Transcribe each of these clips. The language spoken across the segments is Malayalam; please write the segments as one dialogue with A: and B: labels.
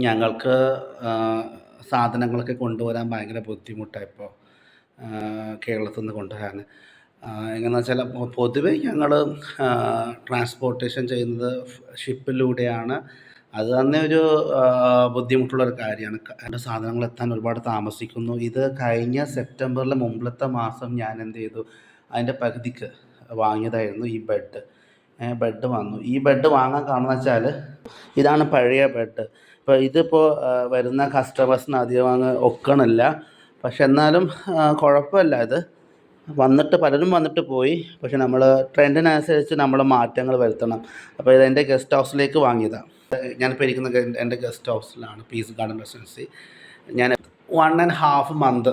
A: ഞങ്ങൾക്ക് സാധനങ്ങളൊക്കെ കൊണ്ടുവരാൻ ഭയങ്കര ബുദ്ധിമുട്ടാണ് ഇപ്പോൾ കേരളത്തിൽ നിന്ന് കൊണ്ടുവരാൻ. എങ്ങനെയെന്ന് വെച്ചാൽ പൊതുവേ ഞങ്ങൾ ട്രാൻസ്പോർട്ടേഷൻ ചെയ്യുന്നത് ഷിപ്പിലൂടെയാണ് അത് തന്നെ ഒരു ബുദ്ധിമുട്ടുള്ളൊരു കാര്യമാണ്. എന്റെ സാധനങ്ങൾ എത്താൻ ഒരുപാട് താമസിക്കുന്നു. ഇത് കഴിഞ്ഞ സെപ്റ്റംബറിലെ മുമ്പിലത്തെ മാസം ഞാൻ എന്ത് ചെയ്തു? അതിന്റെ പകുതിക്ക് വാങ്ങിയതായിരുന്നു ഈ ബെഡ്. ബെഡ് വന്നു. ഈ ബെഡ് വാങ്ങാൻ കാരണം വെച്ചാൽ ഇതാണ് പഴയ പാട്ട്. ഇപ്പോൾ ഇതിപ്പോൾ വരുന്ന കസ്റ്റമേഴ്സിന് അധികം അങ്ങ് ഒക്കണില്ല. പക്ഷെ എന്നാലും കുഴപ്പമില്ല ഇത്. വന്നിട്ട് പലരും വന്നിട്ട് പോയി. പക്ഷെ നമ്മൾ ട്രെൻഡിനനുസരിച്ച് നമ്മൾ മാറ്റങ്ങൾ വരുത്തണം. അപ്പോൾ ഇത് എന്റെ ഗസ്റ്റ് ഹൗസിലേക്ക് വാങ്ങിയതാണ് ഞാനിപ്പോൾ ഇരിക്കുന്ന എന്റെ ഗസ്റ്റ് ഹൗസിലാണ് പീസ് ഗാർഡൻ റെസിഡൻസി ഞാൻ വൺ ആൻഡ് ഹാഫ് മന്ത്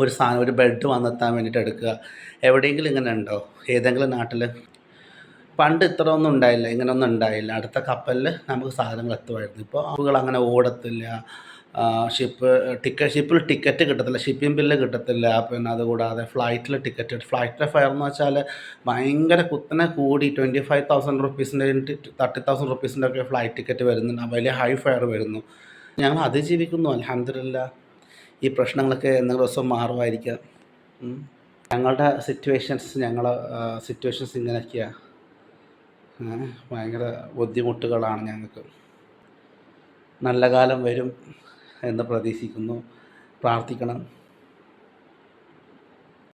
A: ഒരു സാധനം ഒരു ബെഡ് വന്നെത്താൻ വേണ്ടിയിട്ട് എടുക്കുക. എവിടെയെങ്കിലും ഇങ്ങനെ ഉണ്ടോ? ഏതെങ്കിലും നാട്ടിൽ പണ്ട് ഇത്ര ഒന്നും ഉണ്ടായില്ല ഇങ്ങനൊന്നും ഉണ്ടായില്ല. അടുത്ത കപ്പലിൽ നമുക്ക് സാധനങ്ങൾ എത്തുമായിരുന്നു. ഇപ്പോൾ ആളുകൾ അങ്ങനെ ഓടത്തില്ല. ഷിപ്പ് ടിക്കറ്റ് ഷിപ്പിൽ ടിക്കറ്റ് കിട്ടത്തില്ല ഷിപ്പിംഗ് ബില്ല് കിട്ടത്തില്ല. പിന്നെ അതുകൂടാതെ ഫ്ലൈറ്റിൽ ടിക്കറ്റ് ഫ്ലൈറ്റിലെ ഫെയർ എന്ന് വെച്ചാൽ ഭയങ്കര കുത്തനെ കൂടി ട്വന്റി ഫൈവ് തൗസൻഡ് റുപ്പീസിന്റെ തേർട്ടി തൗസൻഡ് റുപ്പീസിന്റെ ഒക്കെ ഫ്ലൈറ്റ് ടിക്കറ്റ് വരുന്നുണ്ട്. വലിയ ഹൈ ഫെയർ വരുന്നു. ഞങ്ങൾ അതിജീവിക്കുന്നു അലഹമില്ല ഈ പ്രശ്നങ്ങളൊക്കെ എന്തെങ്കിലും ദിവസം മാറുമായിരിക്കാം. ഞങ്ങളുടെ സിറ്റുവേഷൻസ് ഞങ്ങളെ സിറ്റുവേഷൻസ് ഇങ്ങനെയൊക്കെയാണ് ഭയങ്കര ബുദ്ധിമുട്ടുകളാണ് ഞങ്ങൾക്ക്. നല്ല കാലം വരും എന്ന് പ്രതീക്ഷിക്കുന്നു. പ്രാർത്ഥിക്കണം.